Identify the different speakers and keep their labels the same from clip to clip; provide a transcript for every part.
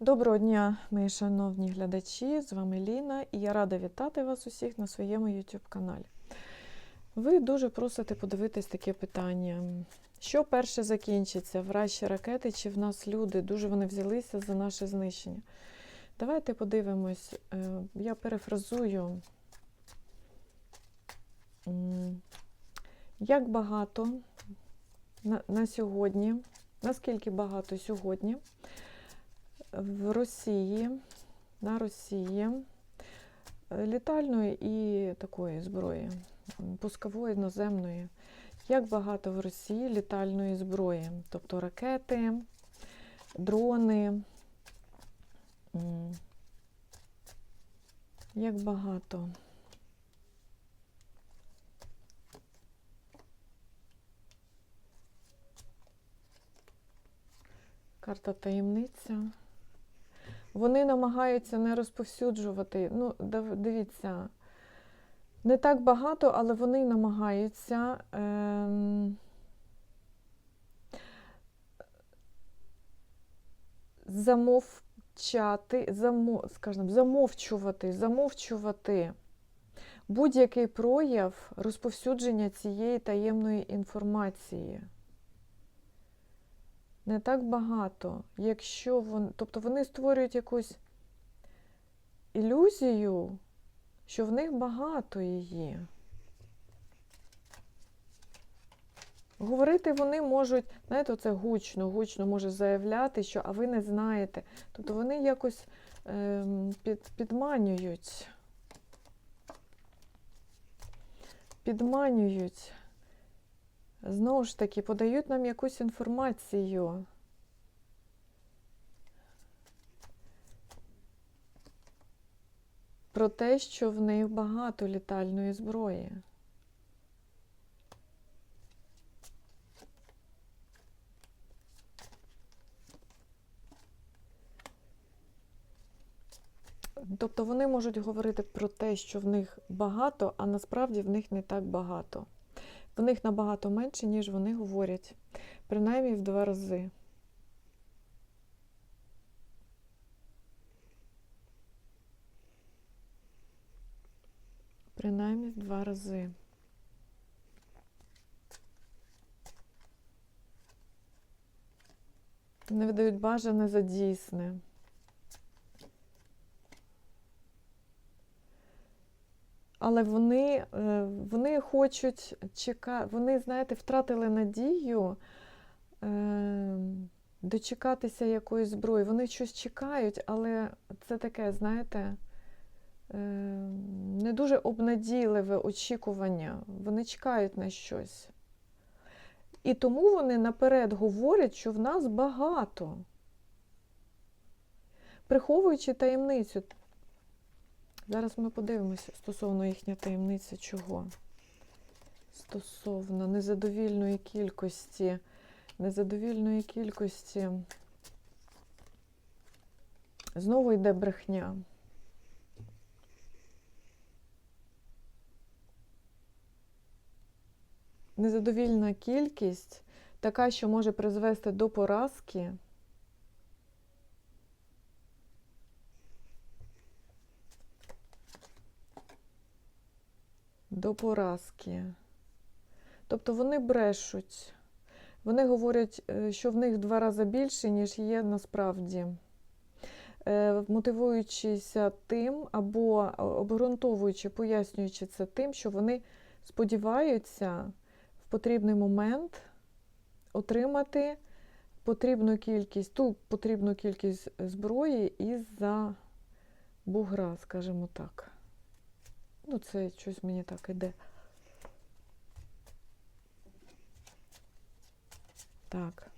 Speaker 1: Доброго дня, мої шановні глядачі! З вами Ліна, і я рада вітати вас усіх на своєму YouTube каналі. Ви дуже просите подивитись таке питання. Що перше закінчиться? Вражчі ракети чи в нас люди? Дуже вони взялися за наше знищення. Давайте подивимось. Е, Я перефразую, як багато на сьогодні, наскільки багато сьогодні в Росії, на Росії е, літальної і такої зброї, пускової наземної. Як багато в Росії літальної зброї, тобто ракети, дрони. Як багато. Карта таємниця. Вони намагаються не розповсюджувати. Ну, дивіться, не так багато, але вони намагаються. Ем... Замовчати, замо, скажімо, замовчувати, замовчувати будь-який прояв розповсюдження цієї таємної інформації не так багато, якщо вони, тобто вони створюють якусь ілюзію, що в них багато її. Говорити вони можуть, знаєте, це гучно, гучно може заявляти, що а ви не знаєте. Тобто вони якось ем, під, підманюють. Підманюють. Знову ж таки, подають нам якусь інформацію. Про те, що в них багато літальної зброї. Тобто вони можуть говорити про те, що в них багато, а насправді в них не так багато. В них набагато менше, ніж вони говорять, принаймні в два рази. Принаймні в два рази. Не видають бажане за дійсне. Але вони, е, вони хочуть чекати, вони, знаєте, втратили надію е, дочекатися якоїсь зброї. Вони щось чекають, але це таке, знаєте, е, не дуже обнадійливе очікування. Вони чекають на щось. І тому вони наперед говорять, що в нас багато, приховуючи таємницю. Зараз ми подивимося стосовно їхньої таємниці чого. Стосовно незадовільної кількості, незадовільної кількості. Знову йде брехня. Незадовільна кількість, така, що може призвести до поразки. До поразки. Тобто вони брешуть. Вони говорять, е, що в них в два рази більше, ніж є насправді. Е, Мотивуючися тим, або обґрунтовуючи, пояснюючи це тим, що вони сподіваються в потрібний момент отримати потрібну кількість, ту потрібну кількість зброї із-за бугра, скажімо так. Ну, це щось мені так іде. Так.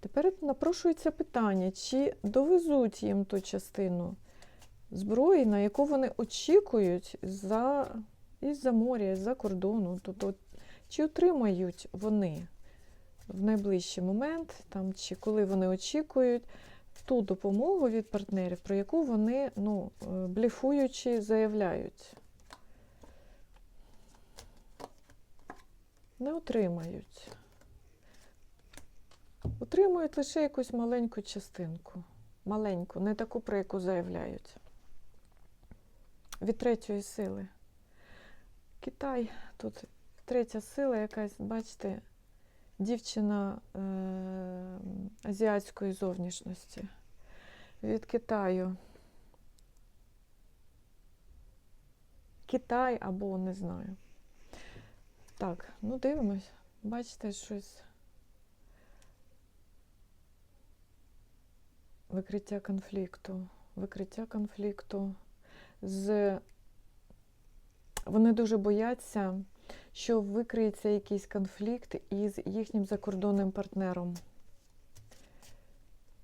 Speaker 1: Тепер напрошується питання, чи довезуть їм ту частину зброї, на яку вони очікують за, із-за моря, з-за кордону. Тобто, чи отримають вони в найближчий момент, там, чи коли вони очікують ту допомогу від партнерів, про яку вони, ну, е, бліфуючи, заявляють. Не отримають. Утримують лише якусь маленьку частинку. Маленьку, не таку, про яку заявляють. Від третьої сили. Китай тут третя сила якась, бачите, дівчина е- азіатської зовнішності. Від Китаю. Китай або не знаю. Так, ну дивимось. Бачите, щось. Викриття конфлікту. Викриття конфлікту з. Вони дуже бояться, що викриється якийсь конфлікт із їхнім закордонним партнером.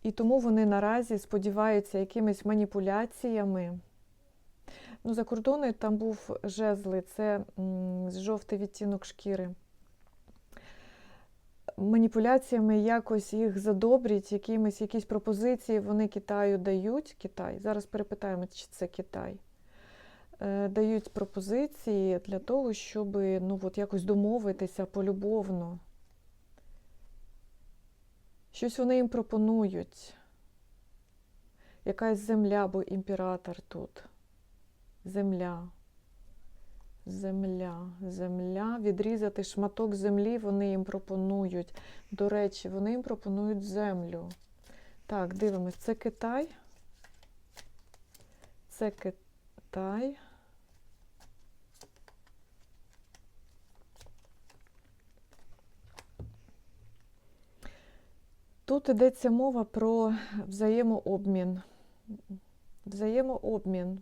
Speaker 1: І тому вони наразі сподіваються якимись маніпуляціями. Ну, за кордони там був жезли, це жовтий відтінок шкіри. Маніпуляціями якось їх задобрять, якимись якісь пропозиції вони Китаю дають. Китай. Зараз перепитаємо, чи це Китай. Е, дають пропозиції для того, щоб ну, от якось домовитися полюбовно. Щось вони їм пропонують. Якась земля, бо імператор тут. Земля. Земля, земля. Відрізати шматок землі вони їм пропонують. До речі, вони їм пропонують землю. Так, дивимось, це Китай. Це Китай. Тут йдеться мова про взаємообмін. Взаємообмін.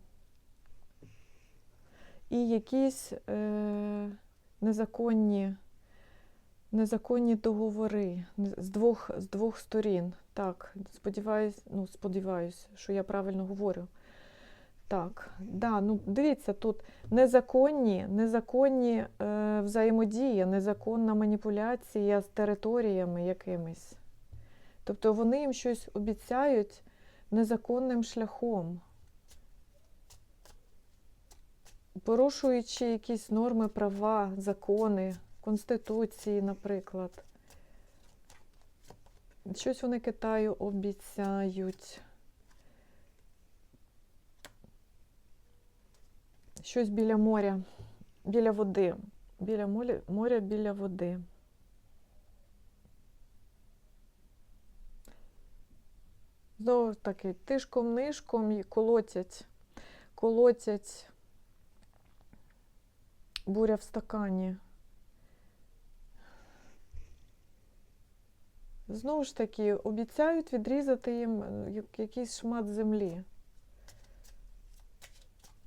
Speaker 1: І якісь е, незаконні, незаконні договори з двох, з двох сторін. Так, сподіваюсь, ну, сподіваюсь, що я правильно говорю. Так, да, ну дивіться, тут незаконні, незаконні е, взаємодії, незаконна маніпуляція з територіями якимись. Тобто вони їм щось обіцяють незаконним шляхом, порушуючи якісь норми права, закони, Конституції, наприклад. Щось вони Китаю обіцяють. Щось біля моря, біля води, біля моря, біля води. Знову таки, тишком-нишком і колотять, колотять буря в стакані. Знову ж таки, обіцяють відрізати їм е, якийсь шмат землі.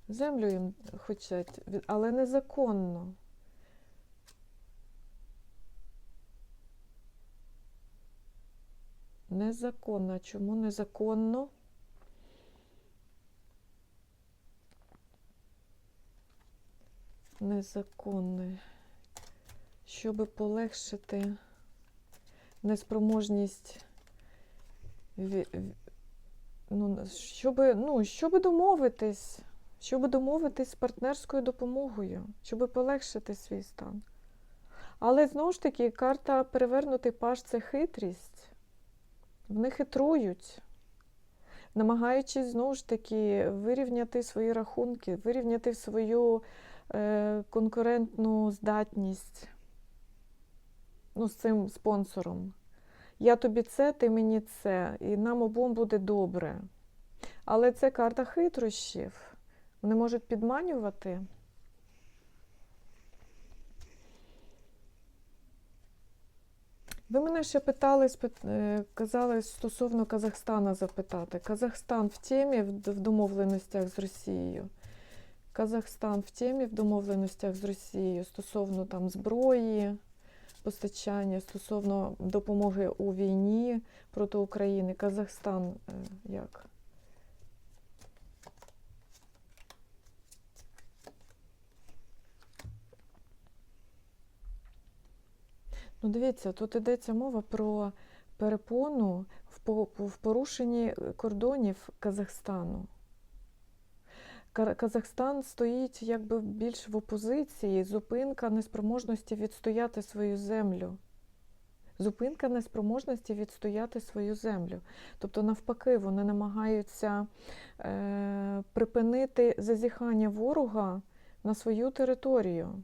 Speaker 1: Землю їм хочуть, але незаконно. Незаконно. Чому незаконно? Незаконне. Щоб полегшити неспроможність, ну, щоб, ну, щоб домовитись, щоб домовитись з партнерською допомогою, щоб полегшити свій стан. Але знову ж таки, карта перевернутий паш це хитрість. Вони хитрують, намагаючись знову ж таки вирівняти свої рахунки, вирівняти свою е, конкурентну здатність ну, з цим спонсором. Я тобі це, ти мені це, і нам обом буде добре. Але це карта хитрощів. Вони можуть підманювати. Ви мене ще питали, е, казали стосовно Казахстана запитати. Казахстан в темі в домовленостях з Росією. Казахстан в темі в домовленостях з Росією стосовно там зброї, постачання, стосовно допомоги у війні проти України. Казахстан е, як? Ну, дивіться, тут йдеться мова про перепону в порушенні кордонів Казахстану. Казахстан стоїть якби більш в опозиції, зупинка неспроможності відстояти свою землю. Зупинка неспроможності відстояти свою землю. Тобто, навпаки, вони намагаються е, припинити зазіхання ворога на свою територію.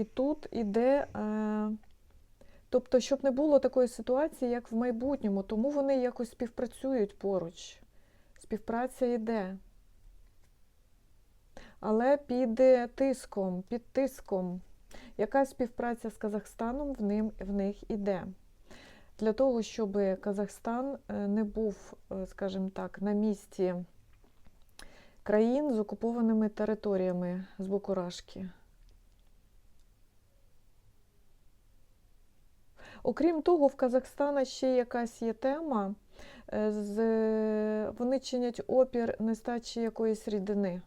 Speaker 1: І тут іде, е, тобто, щоб не було такої ситуації, як в майбутньому, тому вони якось співпрацюють поруч. Співпраця йде. Але під тиском, під тиском. Яка співпраця з Казахстаном в, ним, в них іде? Для того, щоб Казахстан е, не був, е, скажімо так, на місці країн з окупованими територіями з боку Рашки. Окрім того, в Казахстана ще якась є тема, е, з, вони чинять опір нестачі якоїсь рідини.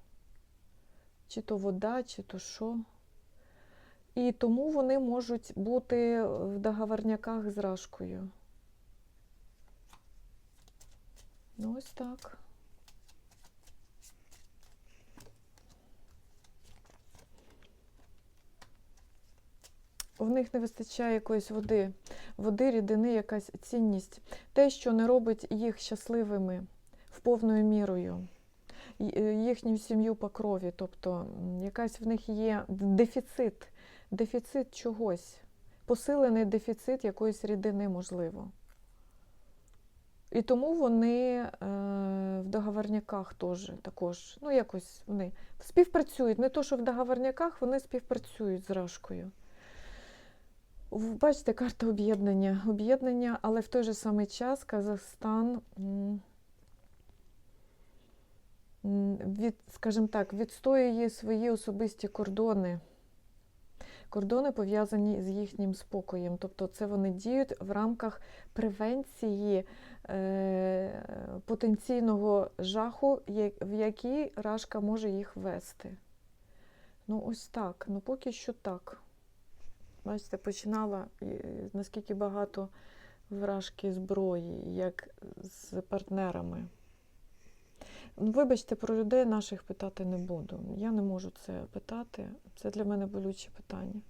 Speaker 1: Чи то вода, чи то що. І тому вони можуть бути в договорняках з Рашкою. Ну, ось так. В них не вистачає якоїсь води, води, рідини, якась цінність. Те, що не робить їх щасливими в повною мірою, е, їхню сім'ю по крові. Тобто якась в них є дефіцит, дефіцит чогось, посилений дефіцит якоїсь рідини, можливо. І тому вони е, в договорняках теж також, ну якось вони співпрацюють. Не то, що в договорняках, вони співпрацюють з Рашкою. Бачите, карта об'єднання. Об'єднання, але в той же самий час Казахстан, від, скажімо так, відстоює свої особисті кордони. Кордони пов'язані з їхнім спокоєм. Тобто це вони діють в рамках превенції е, потенційного жаху, в який Рашка може їх вести. Ну, ось так. Ну, поки що так. Бачите, починала наскільки багато вражки зброї, як з партнерами. Ну, вибачте, про людей наших питати не буду. Я не можу це питати. Це для мене болюче питання.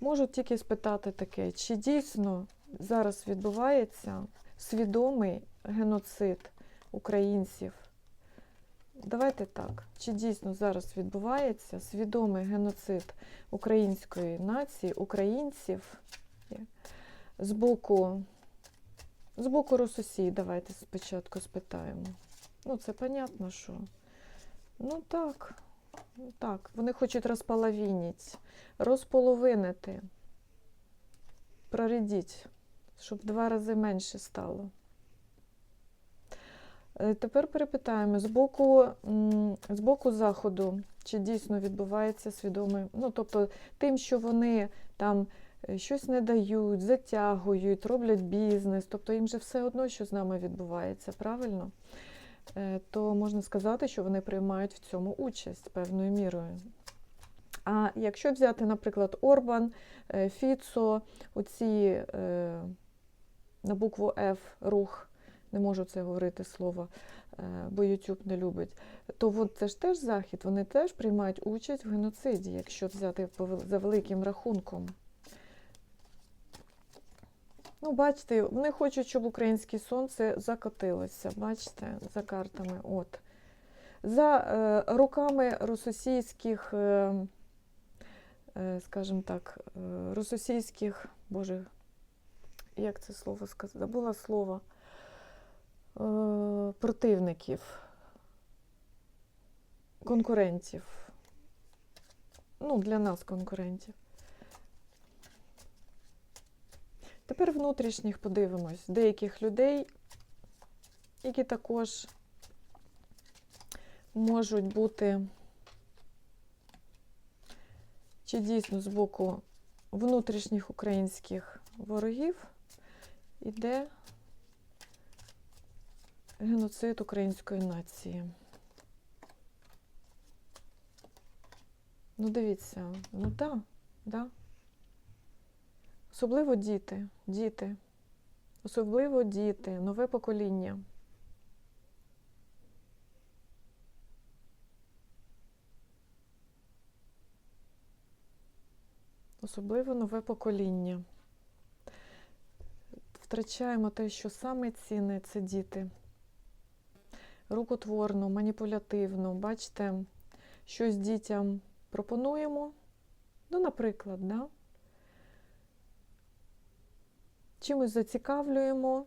Speaker 1: Можу тільки спитати таке, чи дійсно зараз відбувається свідомий геноцид українців Давайте так. Чи дійсно зараз відбувається свідомий геноцид української нації, українців з боку з боку Рососії, давайте спочатку спитаємо. Ну, це понятно, що. Ну так, так, вони хочуть розполовинити, розполовинити, прорядіть, щоб в два рази менше стало. Е, тепер перепитаємо з боку з боку заходу, чи дійсно відбувається свідомий, ну тобто тим, що вони там е, щось не дають, затягують, роблять бізнес, тобто їм же все одно, що з нами відбувається, правильно? Е, то можна сказати, що вони приймають в цьому участь певною мірою. А якщо взяти, наприклад, Орбан, Фіцо, оці на букву F рух не можу це говорити слово, е, бо YouTube не любить, то от це ж теж захід, вони теж приймають участь в геноциді, якщо взяти за великим рахунком. Ну, бачите, вони хочуть, щоб українське сонце закотилося. Бачите, за картами. От. За е, руками російських, е, е, скажімо так, е, російських, боже, як це слово сказати? Забула слово. Е, противників, конкурентів. Ну, для нас конкурентів. Тепер внутрішніх подивимось деяких людей, які також можуть бути, чи дійсно з боку внутрішніх українських ворогів іде Геноцид української нації. Ну, дивіться, ну так, да, да. Особливо діти, діти, особливо діти, нове покоління. Особливо нове покоління. Втрачаємо те, що саме цінне це діти. Рукотворно, маніпулятивно. Бачите, щось дітям пропонуємо. Ну, наприклад, да? чимось зацікавлюємо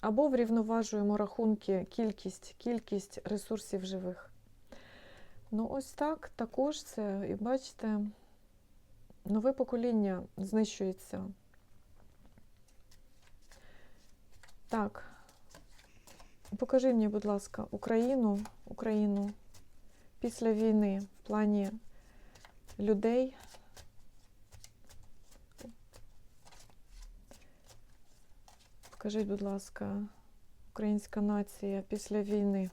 Speaker 1: або врівноважуємо рахунки, кількість, кількість ресурсів живих. Ну, ось так також це, і бачите, нове покоління знищується. Так, покажи мені, будь ласка, Україну, Україну після війни в плані людей. Покажіть, будь ласка, українська нація після війни.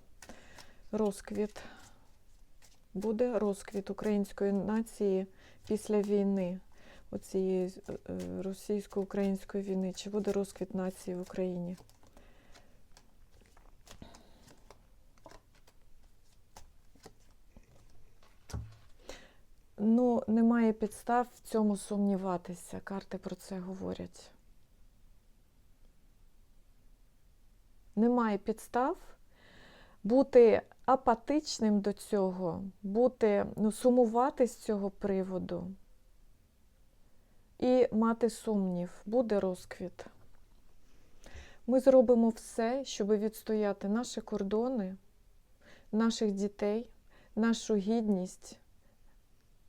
Speaker 1: Розквіт. Буде розквіт української нації після війни, оцієї е, російсько-української війни. Чи буде розквіт нації в Україні? Немає підстав в цьому сумніватися. Карти про це говорять. Немає підстав бути апатичним до цього, бути, ну, сумувати з цього приводу і мати сумнів, буде розквіт. Ми зробимо все, щоб відстояти наші кордони, наших дітей, нашу гідність,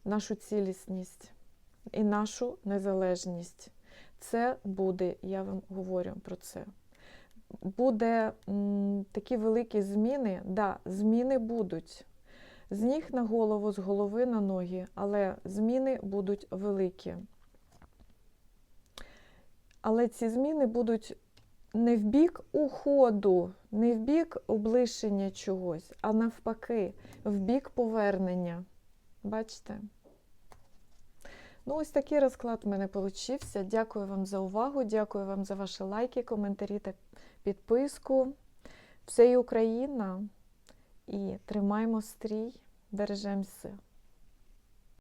Speaker 1: нашу цілісність і нашу незалежність. Це буде, я вам говорю про це буде м, такі великі зміни, да, зміни будуть. З ніг на голову, з голови на ноги, але зміни будуть великі. Але ці зміни будуть не в бік уходу, не в бік облишення чогось, а навпаки, в бік повернення. Бачите? Ну, ось такий розклад в мене получився. Дякую вам за увагу, дякую вам за ваші лайки, коментарі та підписку. Все і Україна. І тримаймо стрій, бережемося.